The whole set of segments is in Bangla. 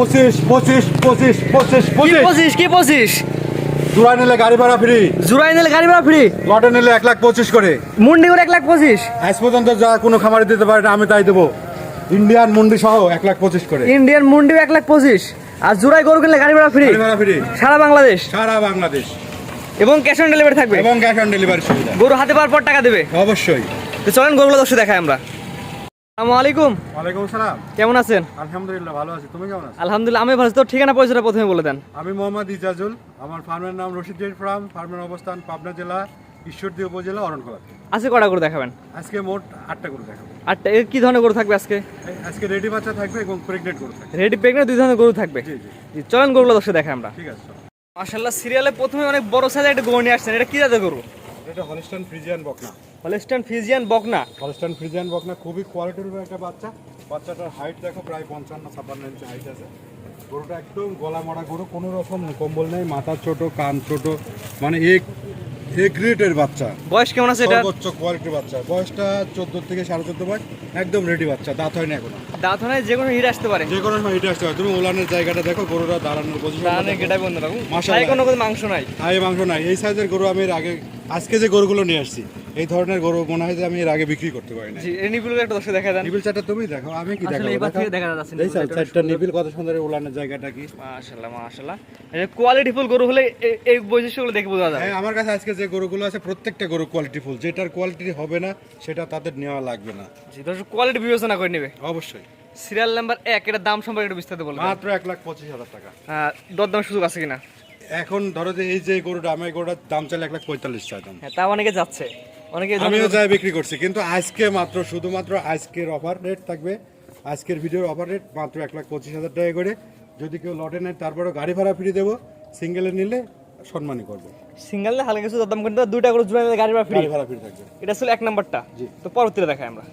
পঁচিশ পঁচিশ পঁচিশ পঁচিশ পঁচিশ। পঁচিশ কি পঁচিশ? জোড়া নিলে গাড়ি ভাড়া ফ্রি। জুরাই নিলে গাড়ি ভাড়া ফ্রি? লটে নিলে এক লাখ পঁচিশ করে। মুন্ডি করে এক লাখ পঁচিশ? আজ পর্যন্ত যা কোনো খামারে দিতে পারে না আমি তাই দেবো। ইন্ডিয়ান মুন্ডি সহ এক লাখ পঁচিশ করে। ইন্ডিয়ান মুন্ডি এক লাখ পঁচিশ। আর জুরাই গরু কিনলে গাড়ি ভাড়া ফ্রি? ভাড়া ফ্রি। সারা বাংলাদেশ? সারা বাংলাদেশ। এবং ক্যাশ অন ডেলিভারি থাকবে? এবং ক্যাশ অন ডেলিভারি সুবিধা। গরু হাতে পাওয়ার পর টাকা দেবে? অবশ্যই। তো চলেন গরুগুলো দর্শক দেখাই আমরা। আসসালামু আলাইকুম। ওয়ালাইকুম সালাম। কেমন আছেন? আলহামদুলিল্লাহ ভালো আছি। তুমি কেমন আছো? আলহামদুলিল্লাহ আমি ভালো। তোর ঠিকানা প্রথমে বলে দেন। আমি মোহাম্মদ ইজাজুল। আমার ফার্মের নাম রশিদ ফার্ম। ফার্মের অবস্থান পাবনা জেলা ঈশ্বরদী উপজেলা আজকে কটা গরু দেখাবেন? আজকে মোট আটটা গরু দেখাবো। এর কি ধরনের গরু থাকবে আজকে? আজকে রেডি বাচ্চা থাকবে এবং প্রেগনেন্ট গরু থাকবে। রেডি প্রেগনেন্ট দুই ধরনের গরু থাকবে? জি জি। জি চলেন গরুগুলো দর্শক দেখাই আমরা। ঠিক আছে সিরিয়ালে প্রথমে অনেক বড় সাইজের একটা গরু নিয়ে আসছেন। এটা কি জাতের গরু? এটা হলিস্টান ফ্রিজিয়ান বকনা। হলিস্টান ফিজিয়ান বকনা? হলিস্টান ফ্রিজিয়ান বকনা খুবই কোয়ালিটির একটা বাচ্চা। বাচ্চাটার হাইট দেখো প্রায় পঞ্চান্ন ছাপ্পান্ন ইঞ্চি হাইট আছে। গরুটা একদম গলা মরা গরু কোনো রকম কম্বল নেই মাথা ছোট কান ছোট মানে এক গ্রেটের বাচ্চা। বয়স কেমন আছে এটা? সর্বোচ্চ কোয়ালিটির বাচ্চা। বয়সটা চোদ্দ থেকে সাড়ে চোদ্দ বয়স একদম রেডি বাচ্চা দাঁত হয় না এখনও। দাঁত হয় যে কোনো হিট আসতে পারে। যে কোনো সময় এটা আসতে হয় তুমি ওলানের জায়গাটা দেখো গরুরা দাঁড়ানোর পজিশন দাঁড়ানো গেটাই বন্ধ রাখুন মাশাআল্লাহ। কোনো মাংস নাই। হাই মাংস নাই। এই সাইজের গরু আমি এর আগে আজকে যে গরুগুলো নিয়ে আসছি এই ধরনের গরু মনে হয় যে আমি এর আগে বিক্রি করতে পারি না জি এই নিপুলকে একটা দর্শক দেখা দেন নিবিল চারটা তুমি দেখো আমি কি আসলে দেখাবো? এবার থেকে দেখা যাচ্ছে এই চারটা নিবিল কত সুন্দর জায়গাটা কি? মাশাআল্লাহ মাশাআল্লাহ। এই কোয়ালিটি ফুল গরু হলে এই বৈশিষ্ট্যগুলো দেখে বোঝা যাবে। হ্যাঁ আমার কাছে আজকে যে গরুগুলো আছে প্রত্যেকটা গরু কোয়ালিটি ফুল। যেটার কোয়ালিটি হবে না সেটা তাদের নেওয়া লাগবে না। জি দর্শক কোয়ালিটি বিবেচনা করে নেবে। অবশ্যই। সিরিয়াল নাম্বার এক এটার দাম সম্পর্কে একটু বিস্তারিত বলবেন। মাত্র এক লাখ পঁচিশ হাজার টাকা। হ্যাঁ, দরদাম সুযোগ আছে কিনা? এখন ধরো যে এই যে গরুটা আমি গরুটার দাম চাইলে এক লাখ পঁয়তাল্লিশ চাইতাম হ্যাঁ তা অনেকে যাচ্ছে। অনেকে আমিও যাই বিক্রি করছি কিন্তু আজকে মাত্র শুধুমাত্র আজকের অফার রেট থাকবে। আজকের ভিডিওর অফার রেট মাত্র এক লাখ পঁচিশ হাজার টাকা করে। যদি কেউ লটে নেয় তারপরেও গাড়ি ভাড়া ফ্রি দেবো। সিঙ্গেলে নিলে সম্মানই করব। সিঙ্গেল হালকা কিছু দাম কিন্তু দুইটা করে জুড়ে গাড়ি ভাড়া ফ্রি গাড়ি ভাড়া ফ্রি থাকবে। এটা ছিল এক নাম্বারটা। জি। তো পরবর্তীতে দেখাই আমরা।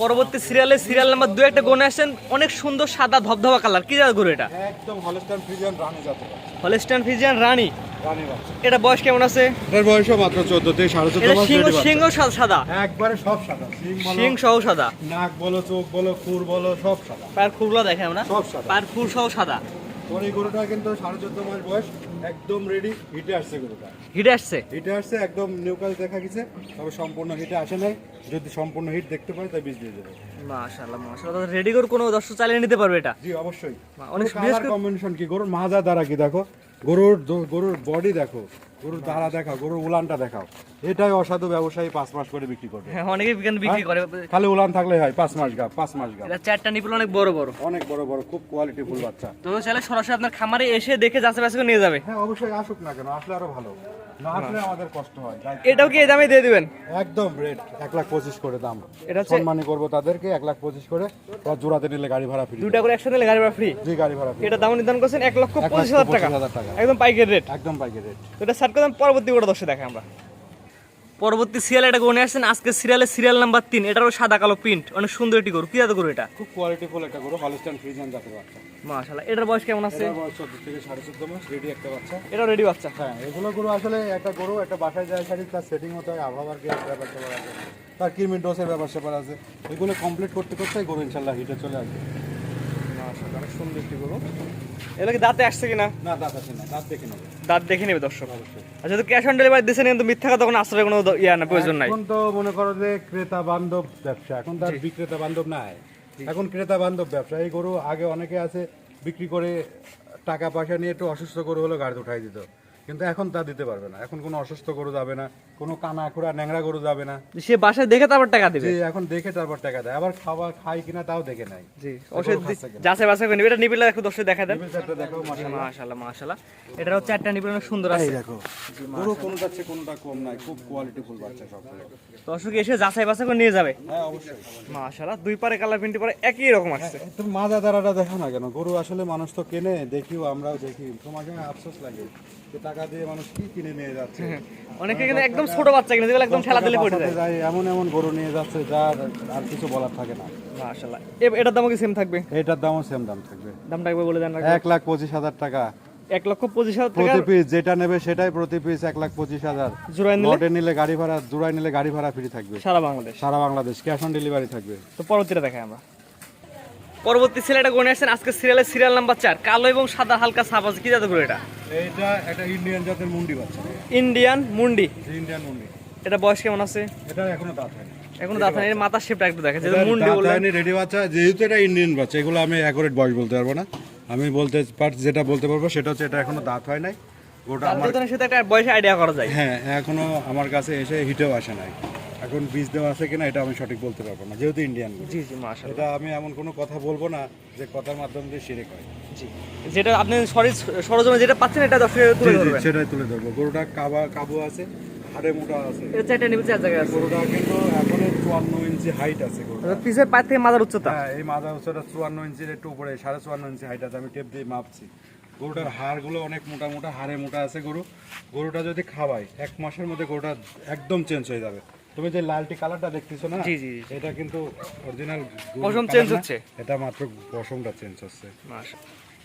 পরবর্তী সিরিয়ালে সিরিয়াল নাম্বার দুই একটা গনে আসছেন অনেক সুন্দর সাদা ধবধবা কালার কি জাত গরু এটা? একদম হলস্টান ফ্রিজিয়ান রানি জাত হলস্টাইন ফিজিয়ান রানী। এটা বয়স কেমন আছে? এর বয়স মাত্র চোদ্দ থেকে সাড়ে চোদ্দ এটা মাস। সিংহ সা- সাদা? একবারে সব সাদা। সিং সিং সহ সাদা। নাক বলো চোখ বলো খুর বলো সব সাদা। পার খুরগুলো দেখে আমরা। সব সাদা। পার খুর সহ সাদা। এই গরুটা কিন্তু সাড়ে চোদ্দ মাস বয়স একদম রেডি হিটে আসছে গরুটা। হিটে আসছে? হিটে আসছে একদম নিউকাল দেখা গেছে তবে সম্পূর্ণ হিটে আসে নাই। যদি সম্পূর্ণ হিট দেখতে পাই তাই বীজ দিয়ে দেবে। মাশাআল্লাহ মাশাআল্লাহ। রেডি করে কোনো দর্শক চালিয়ে নিতে পারবে এটা? জি অবশ্যই। অনেক বিশেষ কম্বিনেশন কি? গরুর মাজা দ্বারা কি দেখো? গরুর গরুর বডি দেখো গরুর দাঁড়া দেখাও গরুর উলানটা দেখাও। এটাই অসাধু ব্যবসায়ী পাঁচ মাস করে বিক্রি করে হ্যাঁ অনেকে বিক্রি করে। খালি উলান থাকলে হয় পাঁচ মাস গা পাঁচ মাস গা এটা চারটা নিপুল অনেক বড় বড় অনেক বড় বড় খুব কোয়ালিটি ফুল বাচ্চা। তো চাইলে সরাসরি আপনার খামারে এসে দেখে যাচাই বাছাই নিয়ে যাবে। হ্যাঁ অবশ্যই আসুক না কেন আসলে আরও ভালো। না আসলে আমাদের কষ্ট হয় এটাও কি এই দামে দিয়ে দিবেন? একদম রেট। এক লাখ পঁচিশ করে দাম। এটা সম্মানী করব তাদেরকে এক লাখ পঁচিশ করে বা জোড়াতে নিলে গাড়ি ভাড়া ফ্রি দুটা করে একসাথে নিলে গাড়ি ভাড়া ফ্রি জি গাড়ি ভাড়া ফ্রি এটা দাম নির্ধারণ করছেন এক লক্ষ লাখ পঁচিশ হাজার টাকা। হাজার টাকা। একদম পাইকারি রেট। একদম পাইকারি রেট। এটা সার্ট করলাম পরবর্তী করে দর্শক দেখে আমরা। পরবর্তী সিরিয়াল এটা গনে আসছেন। আজকে সিরিয়ালে সিরিয়াল নাম্বার তিন। এটারও সাদা কালো প্রিন্ট অনেক সুন্দর একটি গরু। কি জাতের গরু এটা? খুব কোয়ালিটি ফুল একটা গরু। হলস্টাইন ফ্রিজিয়ান জাতের বাচ্চা। মাশাআল্লাহ। এটার বয়স কেমন আছে? এটার বয়স চোদ্দ থেকে সাড়ে চোদ্দ মাস। রেডি একটা বাচ্চা। এটা রেডি বাচ্চা? হ্যাঁ এগুলো গরু আসলে একটা গরু একটা বাসায় যায় সারি তার সেটিং হতে হয় আবহাওয়ার কি ব্যাপার স্যাপার আছে। তার কিরমিন ডোসের ব্যাপার স্যাপার আছে। এগুলো কমপ্লিট করতে করতে গরু ইনশাল্লাহ হিটে চলে আসবে। সুন্দর একটি গরু এগুলো কি দাঁতে আসছে কিনা? না দাঁত আছে না দাঁত দেখে নেবে। দাঁত দেখে নেবে দর্শক। অবশ্যই। আচ্ছা তো ক্যাশ অন ডেলিভারি দিয়েছেন কিন্তু মিথ্যা কথা কোনো আশ্রয় কোনো ইয়া না প্রয়োজন নাই। এখন তো মনে করো যে ক্রেতা বান্ধব ব্যবসা এখন তার বিক্রেতা বান্ধব নাই। এখন ক্রেতা বান্ধব ব্যবসা এই গরু আগে অনেকে আছে বিক্রি করে টাকা পয়সা নিয়ে একটু অসুস্থ করে হলো গাড়ি উঠাই দিত। কিন্তু এখন তা দিতে পারবে না। এখন কোনো অসুস্থ গরু যাবে না কোনো কানা খোড়া ন্যাংরা গরু যাবে না। সে বাসায় দেখে তারপর টাকা দিবে। এখন দেখে তারপর টাকা দেয়। আবার খাওয়া খাই কিনা তাও দেখে নাই জি কেন? যাচাই বাছাই করে নেবে। এটা নিবিলা একটু দর্শক দেখা দেন। দেখো মাশাআল্লাহ। মাশাআল্লাহ এটার হচ্ছে চারটা নিবিল অনেক সুন্দর আছে। দেখো গরু কোনোটা চেয়ে কোনোটা কম নাই। খুব কোয়ালিটি ফুল বাচ্চা সব। দর্শক এসে যাচাই বাছাই করে নিয়ে যাবে। হ্যাঁ অবশ্যই। মাশাআল্লাহ দুই পারে কালার প্রিন্ট পরে একই রকম আসছে। তুমি মাজা দাঁড়াটা দেখো না কেন? গরু আসলে মানুষ তো কেনে দেখিও আমরাও দেখি। তোমাকে আফসোস লাগে। টাকা দিয়ে মানুষ কি কিনে নিয়ে যাচ্ছে? অনেকে কিন্তু একদম ছোট বাচ্চা কিনে যেগুলো একদম খেলা দিলে পড়ে যায়। যায় এমন এমন গরু নিয়ে যাচ্ছে যার আর কিছু বলার থাকে না। মাশাআল্লাহ। এটার দামও কি সেম থাকবে? এটার দামও সেম দাম থাকবে। দামটা একবার বলে দেন এক লাখ পঁচিশ হাজার টাকা। এক লক্ষ পঁচিশ হাজার প্রতি পিস যেটা নেবে সেটাই প্রতি পিস এক লাখ পঁচিশ হাজার। জোড়ায় নিলে? নিলে গাড়ি ভাড়া জোড়ায় নিলে গাড়ি ভাড়া ফ্রি থাকবে। সারা বাংলাদেশ? সারা বাংলাদেশ ক্যাশ অন ডেলিভারি থাকবে। তো পরবর্তীটা দেখাই আমরা। পরবর্তী সিরিয়ালটা গনে আসছেন আজকে সিরিয়ালের সিরিয়াল নাম্বার চার। কালো এবং সাদা হালকা ছাপ আছে কি জাতের গরু এটা? এইটা একটা ইন্ডিয়ান জাতের মুন্ডি বাচ্চা। ইন্ডিয়ান মুন্ডি। ইন্ডিয়ান মুন্ডি। এটা বয়স কেমন আছে? এটা এখনও দাঁত হয়নি। এখন দাঁত এর মাথার শেপটা একটু দেখা যেটা মুন্ডি বললেন। রেডি বাচ্চা। যেহেতু এটা ইন্ডিয়ান বাচ্চা এগুলো আমি অ্যাকুরেট বয়স বলতে পারব না। আমি বলতে পারছি যেটা বলতে পারব সেটা হচ্ছে এটা এখনও দাঁত হয় নাই। ওটা আমার সাথে একটা বয়স আইডিয়া করা যায়। হ্যাঁ এখনও আমার কাছে এসে হিটেও আসে নাই। এখন বীজ দেওয়া আছে কিনা এটা আমি সঠিক বলতে পারব না যেহেতু ইন্ডিয়ান জি জি মাশাআল্লাহ। এটা আমি এমন কোনো কথা বলব না যে কথার মাধ্যমে দিয়ে সিরে হয় জি যেটা আপনি সরি সরজমে যেটা পাচ্ছেন এটা দর্শকের তুলে ধরবেন। সেটাই তুলে ধরবো। গরুটা কাবা কাবু আছে হাড়ে মোটা আছে। এটা চারটা নিচে চার জায়গায় আছে। গরুটা কিন্তু এখন চুয়ান্ন ইঞ্চি হাইট আছে গরুটা পিছের পায়ের থেকে মাথার উচ্চতা? হ্যাঁ এই ইঞ্চির একটু উপরে ইঞ্চি হাইট আছে আমি টেপ দিয়ে মাপছি। গরুটার হাড়গুলো অনেক মোটা মোটা হাড়ে মোটা আছে গরু। গরুটা যদি খাওয়াই এক মাসের মধ্যে গরুটা একদম চেঞ্জ হয়ে যাবে। তুমি যে লালটি কালারটা দেখতেছো না জি, জি। এটা কিন্তু অরিজিনাল পশম change হচ্ছে? এটা মাত্র পশমটা চেঞ্জ হচ্ছে।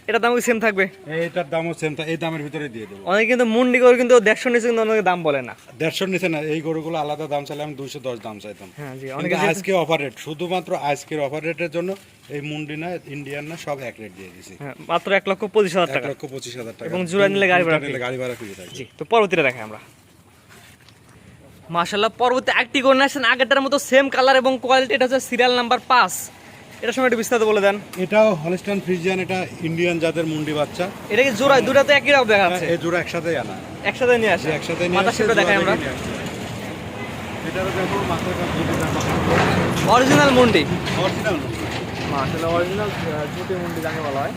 এটা দাম কি সেম থাকবে? এইটার দামও সেম এই দামের ভিতরে দিয়ে দেবো। অনেকে কিন্তু মুন্ডি করে কিন্তু দেড়শো নিচে কিন্তু অনেকে দাম বলে না। দেড়শোর নিচে না এই গরুগুলো আলাদা দাম চাইলে আমি দুইশো দশ দাম চাইতাম। হ্যাঁ জি অনেকে আজকে অফার রেট শুধুমাত্র আজকের অফার রেটের জন্য এই মুন্ডি না ইন্ডিয়ান না সব এক রেট দিয়ে দিছি। হ্যাঁ, মাত্র এক লক্ষ পঁচিশ হাজার এক টাকা। লক্ষ পঁচিশ হাজার টাকা। এবং জোড়া নিলে গাড়ি ভাড়া গাড়ি ভাড়া ফ্রি থাকে। জি তো পরবর্তীটা দেখাই আমরা। মাশাল্লাহ পরবর্তী একটি আসেন আগেরটার মতো সেম কালার এবং কোয়ালিটি এটা হচ্ছে সিরিয়াল নাম্বার পাঁচ। এটার সময় একটু বিস্তারিত বলে দেন। এটাও হলিস্টান ফ্রিজিয়ান এটা ইন্ডিয়ান জাতের মুন্ডি বাচ্চা। এটা কি জোড়ায় দুটা তো একই রকম দেখা যাচ্ছে এই জোড়া একসাথেই আনা। একসাথে নিয়ে আসে? একসাথে নিয়ে মাথা শেপটা দেখাই আমরা। এটারও দেখো মাথার অরিজিনাল মুন্ডি। অরিজিনাল মাশাল্লাহ অরিজিনাল ঝুটি মুন্ডি যাকে বলা হয়।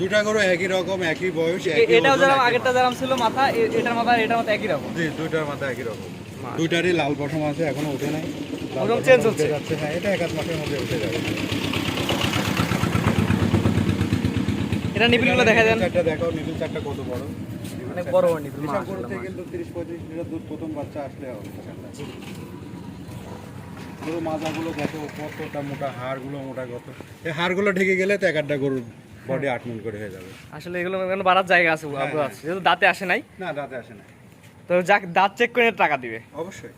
দুটা গরু একই রকম একই বয়স এটাও যেরকম আগেরটা যেরকম ছিল মাথা এটার মাথা এটার মাথা একই রকম? জি দুইটার মাথা একই রকম। দুইটারই লাল পশম আছে এখনও ওঠে নাই। পশম change হচ্ছে? হ্যাঁ এটা এক মাসের মধ্যে উঠে যাবে। এটা নিবিলগুলো দেখা দেন চারটা দেখাও নিবিল চারটা কত বড়? অনেক বড় বড় নিবিল এসব মাশাআল্লাহ, গরুতে কিন্তু তিরিশ পঁয়ত্রিশ লিটার দুধ প্রথম বাচ্চা আসলে হবে গরু মাজাগুলো দেখো কতটা মোটা হাড়গুলো মোটা কত। এই হাড়গুলো ঢেকে গেলে তো এক একটা গরুর বডি আট মন করে হয়ে যাবে। আসলে এগুলো এখানে বাড়ার জায়গা আছে আগ্রহ আছে। যেহেতু দাঁতে আসে নাই। না দাঁতে আসে না তো যাক দাঁত চেক করে টাকা দিবে। অবশ্যই।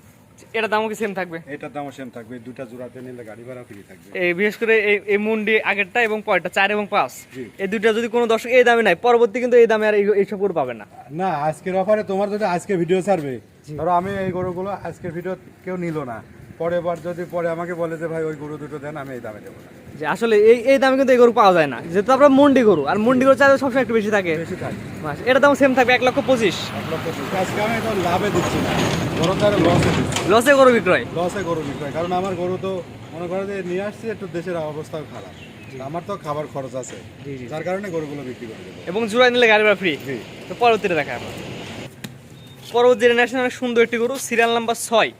এটা দামও কি সেম থাকবে? এটার দামও সেম থাকবে। দুটা জোড়াতে নিলে গাড়ি ভাড়া ফ্রি থাকবে। এই বিশেষ করে এই এই মুন্ডি আগেরটা এবং পরেরটা চার এবং পাঁচ। এই দুইটা যদি কোনো দর্শক এই দামে নাই পরবর্তী কিন্তু এই দামে আর এই- এইসব গরু পাবে না। না আজকের অফারে তোমার যদি আজকে ভিডিও ছাড়বে ধরো আমি এই গরুগুলো আজকের ভিডিও কেউ নিল না। পরের বার যদি পরে আমাকে বলে যে ভাই ওই গরু দুটো দেন আমি এই দামে দেবো না। যে আসলে এই এই দামে কিন্তু এই গরু পাওয়া যায় না। যেহেতু আপনার মুন্ডি গরু আর মুন্ডি গরু চাইলে সবসময় একটু বেশি থাকে। বেশি থাকে। এটা দাম সেম থাকবে এক লক্ষ পঁচিশ। লাভে দিচ্ছি না। লসে গরু বিক্রয়? লসে গরু বিক্রয়। কারণ আমার গরু তো মনে করে যে নিয়ে আসছে একটু দেশের অবস্থাও খারাপ। আমার তো খাবার খরচ আছে। যার কারণে গরুগুলো বিক্রি করে দেবো। এবং জোড়ায় নিলে গাড়ি ভাড়া ফ্রি তো পরবর্তীটা দেখায় আমরা। পরবর্তী অনেক সুন্দর একটি গরু সিরিয়াল নাম্বার ছয়।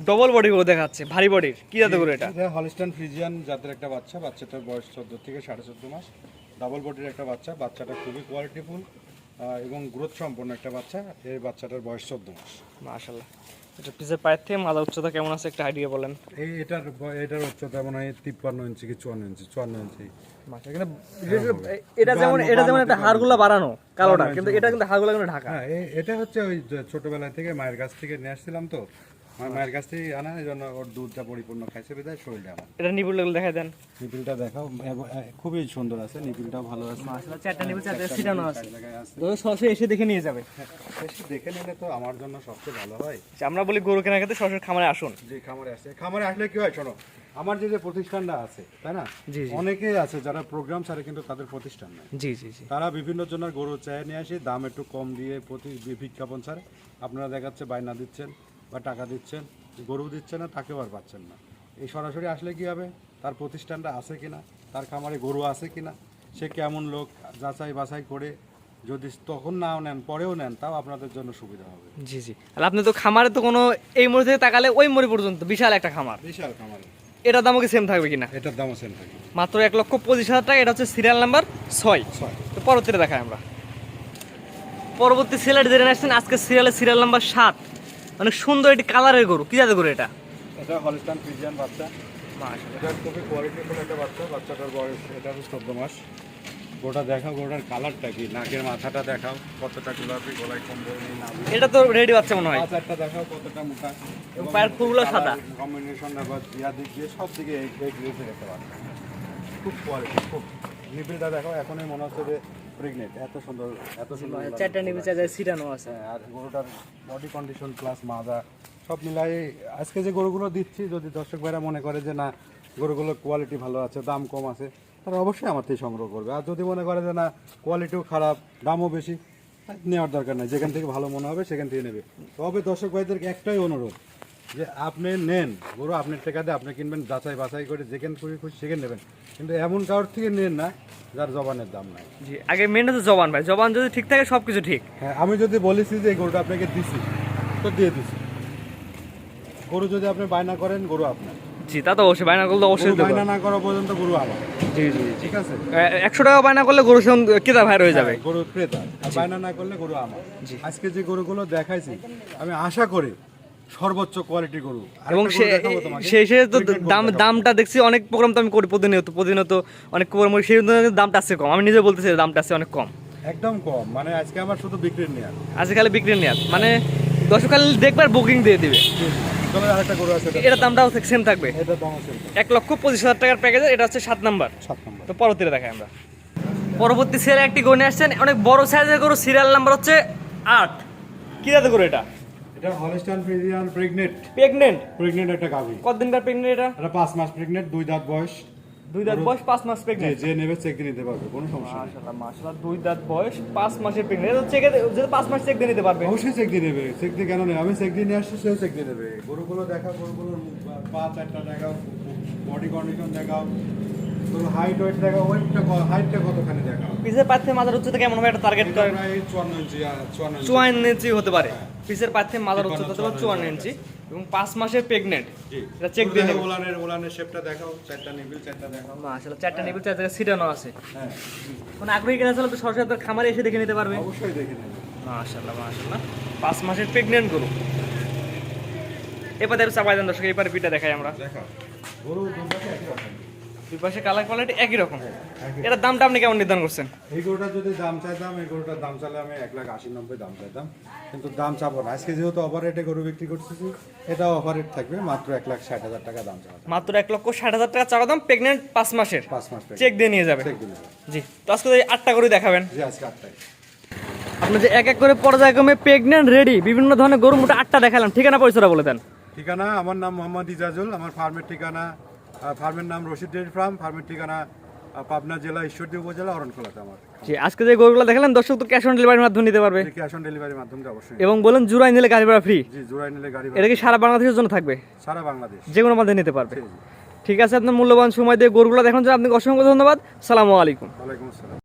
ডবল বডি গরু দেখাচ্ছে ভারী বডির কি জাতের গরু এটা? এটা হলিস্টান ফ্রিজিয়ান জাতের একটা বাচ্চা বাচ্চাটার বয়স চোদ্দ থেকে সাড়ে চোদ্দ মাস। ডাবল বডির একটা বাচ্চা বাচ্চাটা খুবই কোয়ালিটিফুল এবং গ্রোথ সম্পন্ন একটা বাচ্চা এই বাচ্চাটার বয়স চোদ্দ মাস। মাশাল্লাহ এটা পিসের পায়ের থেকে মাথা উচ্চতা কেমন আছে একটা আইডিয়া বলেন। এই এটার এটার উচ্চতা মনে হয় তিপ্পান্ন ইঞ্চি কি চুয়ান্ন ইঞ্চি চুয়ান্ন ইঞ্চি। মাশাআল্লাহ, এ- এটা যেমন এটা যেমন একটা হাড়গুলো বাড়ানো কালোটা কিন্তু এটা কিন্তু হাড়গুলো কিন্তু ঢাকা। হ্যাঁ এটা হচ্ছে ওই ছোটবেলা থেকে মায়ের কাছ থেকে নিয়ে আসছিলাম তো আমার মায়ের কাছ থেকে আনা এই জন্য ওর দুধটা পরিপূর্ণ খাইছে বিদায় শরীরটা আমার। এটা নিপুল দেখাই দেন। নিপিলটা দেখাও খুবই সুন্দর আছে নিপিলটাও ভালো আছে। মাশাআল্লাহ চারটা নিপুল চারটা সিটানো আছে। জায়গায় সরাসরি এসে দেখে নিয়ে যাবে। বেশি দেখে নিলে তো আমার জন্য সবচেয়ে ভালো হয়। আচ্ছা, আমরা বলি গরু কেনার ক্ষেত্রে সরাসরি খামারে আসুন। যে খামারে আসে। খামারে আসলে কি হয় শোনো আমার যে যে প্রতিষ্ঠানটা আছে তাই না? জি, জি। অনেকেই আছে যারা প্রোগ্রাম ছাড়ে কিন্তু তাদের প্রতিষ্ঠান নাই। জি জি জি। তারা বিভিন্ন জনের গরু চায় নিয়ে আসে দাম একটু কম দিয়ে প্রতি বিজ্ঞাপন ছাড়ে। আপনারা দেখাচ্ছে বায়না দিচ্ছেন। বা টাকা দিচ্ছেন গরু দিচ্ছে না তাকেও আর পাচ্ছেন না। এই সরাসরি আসলে কি হবে? তার প্রতিষ্ঠানটা আছে কিনা? তার খামারে গরু আছে কিনা? সে কেমন লোক? যাচাই বাছাই করে যদি তখন নাও নেন পরেও নেন তাও আপনাদের জন্য সুবিধা হবে। জি জি। আর আপনি তো খামারে তো কোনো এই মুড়ি থেকে তাকালে ওই মুড়ি পর্যন্ত বিশাল একটা খামার। বিশাল খামারে। এটার দামও কি সেম থাকবে কিনা? এটার দামও সেম থাকে মাত্র এক লক্ষ পঁচিশ হাজার টাকা এটা হচ্ছে সিরিয়াল নাম্বার ছয়। ছয়। তো পরবর্তীতে দেখাই আমরা। পরবর্তী সিরিয়াল জেনে আসছেন আজকে সিরিয়ালের সিরিয়াল নাম্বার সাত। অনেক সুন্দর একটি কালারের গরু। কি জাতের গরু এটা? এটা হলিস্টান ফ্রিজিয়ান বাচ্চা। এটা খুবই কোয়ালিটিফুল একটা বাচ্চা। বাচ্চাটার বয়স এটা হচ্ছে চোদ্দ মাস। গোটা দেখাও গোটার কালারটা কি? নাকের মাথাটা দেখাও কতটা গোলাপি গলায় কম্বল এটা তো রেডি বাচ্চা মনে হয়। চারটা দেখাও কতটা মোটা। এবং পায়ের খুরগুলো সাদা। কম্বিনেশন আবার ইয়া দিক দিয়ে সব দিকে এই গ্রেসে দেখতে পাচ্ছেন। খুব কোয়ালিটি খুব। নিবিড়টা দেখো এখনই মনে হচ্ছে যে প্রেগনেন্ট এত সুন্দর এত সুন্দর গোলাপি। চারটা নিবি চার্জার সিটানো আছে। হ্যাঁ, আর গরুটার বডি কন্ডিশন প্লাস মাজা সব মিলাই আজকে যে গরুগুলো দিচ্ছি যদি দর্শক ভাইরা মনে করে যে না গরুগুলোর কোয়ালিটি ভালো আছে দাম কম আছে তারা অবশ্যই আমার থেকে সংগ্রহ করবে। আর যদি মনে করে যে না কোয়ালিটিও খারাপ দামও বেশি নেওয়ার দরকার নাই। যেখান থেকে ভালো মনে হবে সেখান থেকে নেবে। তবে দর্শক ভাইদেরকে একটাই অনুরোধ যে আপনি নেন গরু আপনার টাকা দিয়ে আপনি কিনবেন যাচাই বাছাই করে যেখানে খুশি খুশি সেখানে নেবেন। কিন্তু এমন কারোর থেকে নেন না যার জবানের দাম নাই। জি আগে মেন হচ্ছে জবান ভাই। জবান যদি ঠিক থাকে সব কিছু ঠিক। হ্যাঁ আমি যদি বলেছি যে এই গরুটা আপনাকে দিছি তো দিয়ে দিছি। গরু যদি আপনি বায়না করেন গরু আপনার। জি তা তো অবশ্যই বায়না করলে অবশ্যই দেবো। বায়না না করা পর্যন্ত গরু আমার। জি জি ঠিক আছে? একশো টাকা বায়না করলে গরু কেতা ভাইর হয়ে যাবে। হ্যাঁ, গরু ক্রেতা। আর বায়না না করলে গরু আমার। জি। আজকে যে গরুগুলো দেখাইছি আমি আশা করি সর্বোচ্চ কোয়ালিটি গরু। এবং সেই সে তো দাম দামটা দেখছি অনেক প্রোগ্রাম তো আমি করি প্রতিনিয়ত প্রতিনিয়ত অনেক প্রোগ্রাম করি সেই দামটা আছে কম। আমি নিজে বলতেছি দামটা আছে অনেক কম। একদম কম। মানে আজকে আমার শুধু বিক্রির নেওয়া আজকে খালি বিক্রি নেওয়ার মানে দর্শক খালি দেখবার বুকিং দিয়ে দিবে। এটা- দামটাও সেম থাকবে। এক লক্ষ পঁচিশ হাজার টাকার প্যাকেজের এটা হচ্ছে সাত নাম্বার। তো পরবর্তীতে দেখাই আমরা। পরবর্তী সিরিয়াল একটি গরু নিয়ে আসছেন অনেক বড় সাইজের গরু সিরিয়াল নাম্বার হচ্ছে আট। কি যাতে গরু এটা? এটা Holstein Friesian pregnant pregnant pregnant একটা গাভী। কতদিনকার প্রেগনেন্ট এটা? এটা পাঁচ মাস প্রেগনেন্ট দুই দাঁত বয়স। দুই দাঁত বয়স পাঁচ মাস প্রেগনেন্ট যে নেবে চেক দিয়ে নিতে পারবে কোনো সমস্যা নেই। মাশাআল্লাহ মাশাআল্লাহ দুই দাঁত বয়স পাঁচ মাসের প্রেগনেন্ট চেকে যেটা পাঁচ মাস চেক দিয়ে নিতে পারবে। অবশ্যই চেক দিয়ে নেবে। চেক দিয়ে কেন নেবে? আমি চেক দিয়ে নিয়ে আসছি সেও চেক দিয়ে নেবে। গরুগুলো দেখাও গরুগুলোর পা চারটা দেখাও বডি কন্ডিশন দেখাও। হাইট ওয়েট দেখাও ওয়েটটা হাইটটা কতখানি পিসের পাথে মাথার উচ্চতা কেমন হবে টার্গেট ইঞ্চি ইঞ্চি। হতে পারে। পিসের পাথে মাথার উচ্চতা হতে পারে চুয়ান্ন ইঞ্চি। এবং মাসের এটা চেক দিয়ে নেবে। শেপটা দেখাও চারটা নিবিল চারটা দেখাও। মাশাআল্লাহ সিটানো আছে। হ্যাঁ। আগ্রহী কিনা ছিল তো সরাসরি আপনার খামারে এসে দেখে নিতে পারবে। অবশ্যই দেখে নেবে। মাশাআল্লাহ মাশাআল্লাহ। পাঁচ মাসের প্রেগনেন্ট গরু। এবার দেখো চাপাই দেন দর্শক এবার পিঠা দেখাই আমরা। দেখাও। গরু রকম। দুই পাশে কালার কোয়ালিটি একই রকম। এটার দামটা আপনি কেমন নির্ধারণ করছেন? এই গরুটার যদি দাম চাইতাম এই গরুটার দাম চাইলে আমি এক লাখ আশি নব্বই দাম চাইতাম। কিন্তু দাম চাবো না। আজকে যেহেতু অফার রেটে গরু বিক্রি করতেছি এটা অফার রেট থাকবে। মাত্র এক লাখ ষাট হাজার টাকা দাম চাওয়া। মাত্র এক লক্ষ ষাট হাজার টাকা চাওয়া দাম প্রেগনেন্ট পাঁচ মাসের। পাঁচ মাস চেক দিয়ে নিয়ে যাবে। চেক জি। তো আজকে আটটা করে দেখাবেন। জি আজকে আটটায় আপনি যে এক এক করে পর্যায়ক্রমে প্রেগনেন্ট রেডি বিভিন্ন ধরনের গরু মোটা আটটা দেখালাম ঠিকানা পরিচয়টা বলে দেন। ঠিকানা আমার নাম মোহাম্মদ ইজাজুল আমার ফার্মের ঠিকানা ফার্মের নাম রশিদ ডেয়ারি ফার্ম। ফার্মের ঠিকানা পাবনা জেলা ঈশ্বরদী উপজেলা অরণখোলাতে আমার। জি আজকে যে গরুগুলো দেখালেন দর্শক তো ক্যাশ অন ডেলিভারির মাধ্যমে নিতে পারবে। ক্যাশ অন ডেলিভারির মাধ্যমে অবশ্যই। এবং বলেন জুরাই নিলে গাড়ি ভাড়া ফ্রি জি জুরাই নিলে গাড়ি ভাড়া এটা কি সারা বাংলাদেশের জন্য থাকবে? সারা বাংলাদেশ। যে কোনো মাধ্যমে নিতে পারবে। ঠিক আছে আপনার মূল্যবান সময় দিয়ে গরুগুলো দেখানোর জন্য আপনাকে অসংখ্য ধন্যবাদ। সালামু আলাইকুম। ওয়ালাইকুম আসসালাম।